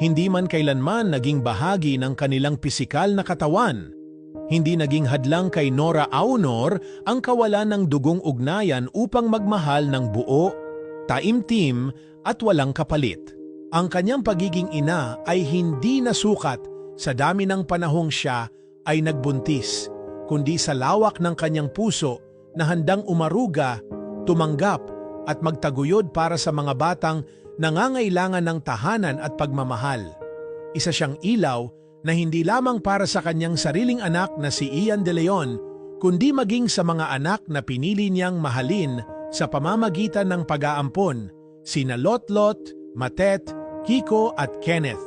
Hindi man kailanman naging bahagi ng kanilang pisikal na katawan. Hindi naging hadlang kay Nora Aunor ang kawalan ng dugong ugnayan upang magmahal ng buo, taimtim at walang kapalit. Ang kanyang pagiging ina ay hindi nasukat sa dami ng panahong siya ay nagbuntis, kundi sa lawak ng kanyang puso na handang umaruga, tumanggap at magtaguyod para sa mga batang nangangailangan ng tahanan at pagmamahal. Isa siyang ilaw na hindi lamang para sa kanyang sariling anak na si Ian de Leon, kundi maging sa mga anak na pinili niyang mahalin sa pamamagitan ng pag-aampon, sina Lotlot, Matet, Kiko at Kenneth.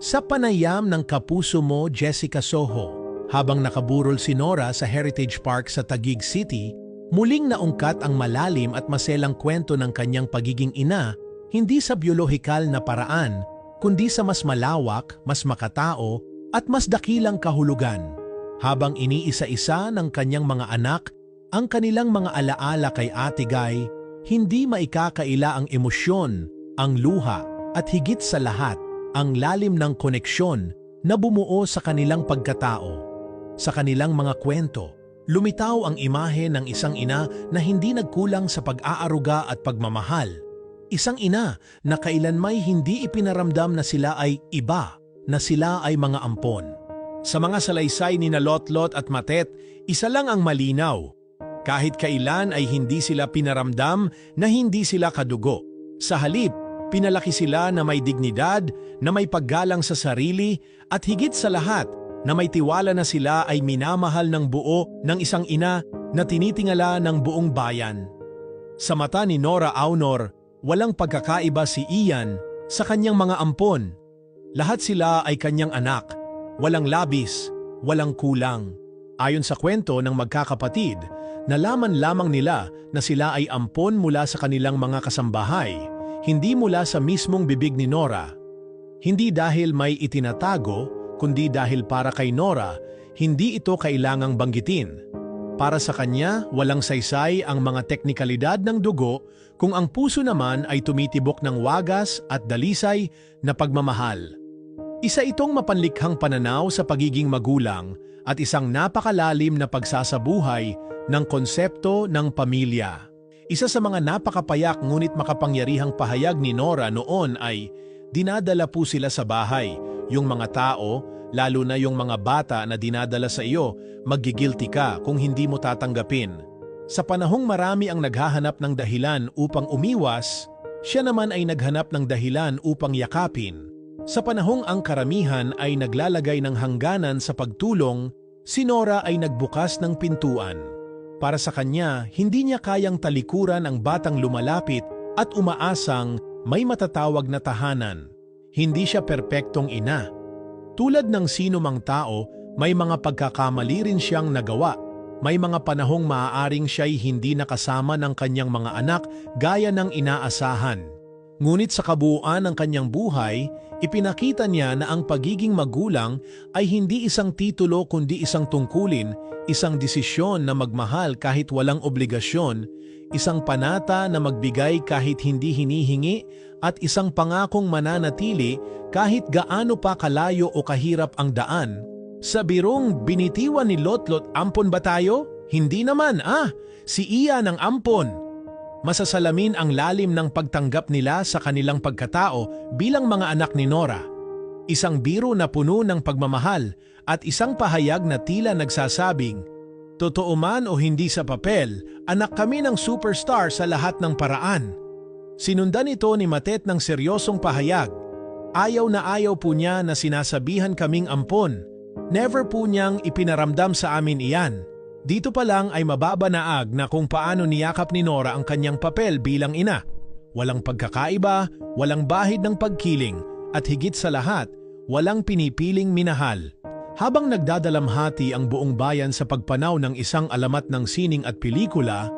Sa panayam ng kapuso mo, Jessica Soho, habang nakaburol si Nora sa Heritage Park sa Taguig City, muling naungkat ang malalim at maselang kwento ng kanyang pagiging ina hindi sa biolohikal na paraan, kundi sa mas malawak, mas makatao, at mas dakilang kahulugan. Habang iniisa-isa ng kanyang mga anak ang kanilang mga alaala kay Ate Guy, hindi maikakaila ang emosyon, ang luha, at higit sa lahat, ang lalim ng koneksyon na bumuo sa kanilang pagkatao. Sa kanilang mga kwento, lumitaw ang imahe ng isang ina na hindi nagkulang sa pag-aaruga at pagmamahal, Isang ina na kailanmay hindi ipinaramdam na sila ay iba, na sila ay mga ampon. Sa mga salaysay ni na Lotlot at Matet, isa lang ang malinaw. Kahit kailan ay hindi sila pinaramdam na hindi sila kadugo. Sa halip, pinalaki sila na may dignidad, na may paggalang sa sarili, at higit sa lahat, na may tiwala na sila ay minamahal ng buo ng isang ina na tinitingala ng buong bayan. Sa mata ni Nora Aunor, Walang pagkakaiba si Ian sa kanyang mga ampon. Lahat sila ay kanyang anak. Walang labis, walang kulang. Ayon sa kwento ng magkakapatid, nalaman lamang nila na sila ay ampon mula sa kanilang mga kasambahay, hindi mula sa mismong bibig ni Nora. Hindi dahil may itinatago, kundi dahil para kay Nora, hindi ito kailangang banggitin. Para sa kanya, walang saysay ang mga teknikalidad ng dugo kung ang puso naman ay tumitibok ng wagas at dalisay na pagmamahal. Isa itong mapanlikhang pananaw sa pagiging magulang at isang napakalalim na pagsasabuhay ng konsepto ng pamilya. Isa sa mga napakapayak ngunit makapangyarihang pahayag ni Nora noon ay dinadala po sila sa bahay, yung mga tao, lalo na yung mga bata na dinadala sa iyo, magigilty ka kung hindi mo tatanggapin. Sa panahong marami ang naghahanap ng dahilan upang umiwas, siya naman ay naghanap ng dahilan upang yakapin. Sa panahong ang karamihan ay naglalagay ng hangganan sa pagtulong, si Nora ay nagbukas ng pintuan. Para sa kanya, hindi niya kayang talikuran ang batang lumalapit at umaasang may matatawag na tahanan. Hindi siya perpektong ina. Tulad ng sino mang tao, may mga pagkakamali rin siyang nagawa may mga panahong maaaring siya'y hindi nakasama ng kanyang mga anak gaya ng inaasahan. Ngunit sa kabuuan ng kanyang buhay, ipinakita niya na ang pagiging magulang ay hindi isang titulo kundi isang tungkulin, isang desisyon na magmahal kahit walang obligasyon, isang panata na magbigay kahit hindi hinihingi, at isang pangakong mananatili kahit gaano pa kalayo o kahirap ang daan sa birong binitiwan ni Lotlot, ampon ba tayo? Hindi naman, ah, si Ian ang ampon. Masasalamin ang lalim ng pagtanggap nila sa kanilang pagkatao bilang mga anak ni Nora. Isang biro na puno ng pagmamahal at isang pahayag na tila nagsasabing, Totoo man o hindi sa papel, anak kami ng superstar sa lahat ng paraan. Sinundan ito ni Matet ng seryosong pahayag. Ayaw na ayaw po niya na sinasabihan kaming ampon Never po niyang ipinaramdam sa amin iyan. Dito pa lang ay mababanaag na kung paano niyakap ni Nora ang kanyang papel bilang ina. Walang pagkakaiba, walang bahid ng pagkiling, at higit sa lahat, walang pinipiling minahal. Habang nagdadalamhati ang buong bayan sa pagpanaw ng isang alamat ng sining at pelikula,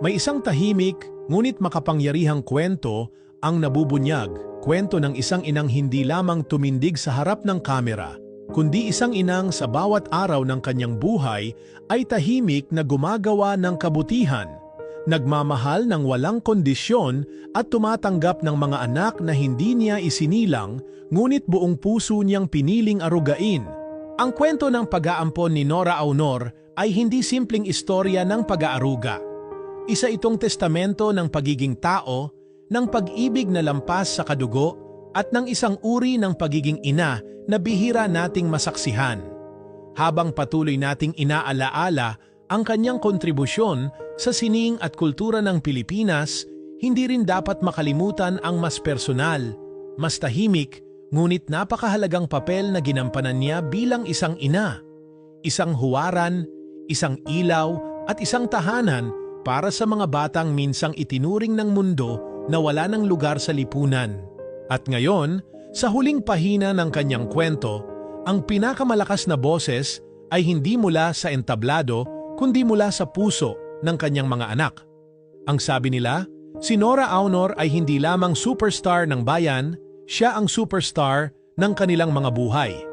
may isang tahimik ngunit makapangyarihang kwento ang nabubunyag, kwento ng isang inang hindi lamang tumindig sa harap ng kamera, kundi isang inang sa bawat araw ng kanyang buhay ay tahimik na gumagawa ng kabutihan. nagmamahal ng walang kondisyon at tumatanggap ng mga anak na hindi niya isinilang ngunit buong puso niyang piniling arugain. Ang kwento ng pag-aampon ni Nora Aunor ay hindi simpleng istorya ng pag-aaruga. Isa itong testamento ng pagiging tao, ng pag-ibig na lampas sa kadugo at ng isang uri ng pagiging ina na bihira nating masaksihan. Habang patuloy nating inaalaala ang kanyang kontribusyon sa sining at kultura ng Pilipinas, hindi rin dapat makalimutan ang mas personal, mas tahimik, ngunit napakahalagang papel na ginampanan niya bilang isang ina. Isang huwaran, isang ilaw, at isang tahanan para sa mga batang minsang itinuring ng mundo na wala ng lugar sa lipunan. At ngayon, sa huling pahina ng kanyang kwento, ang pinakamalakas na boses ay hindi mula sa entablado kundi mula sa puso ng kanyang mga anak. Ang sabi nila, si Nora Aunor ay hindi lamang superstar ng bayan, siya ang superstar ng kanilang mga buhay.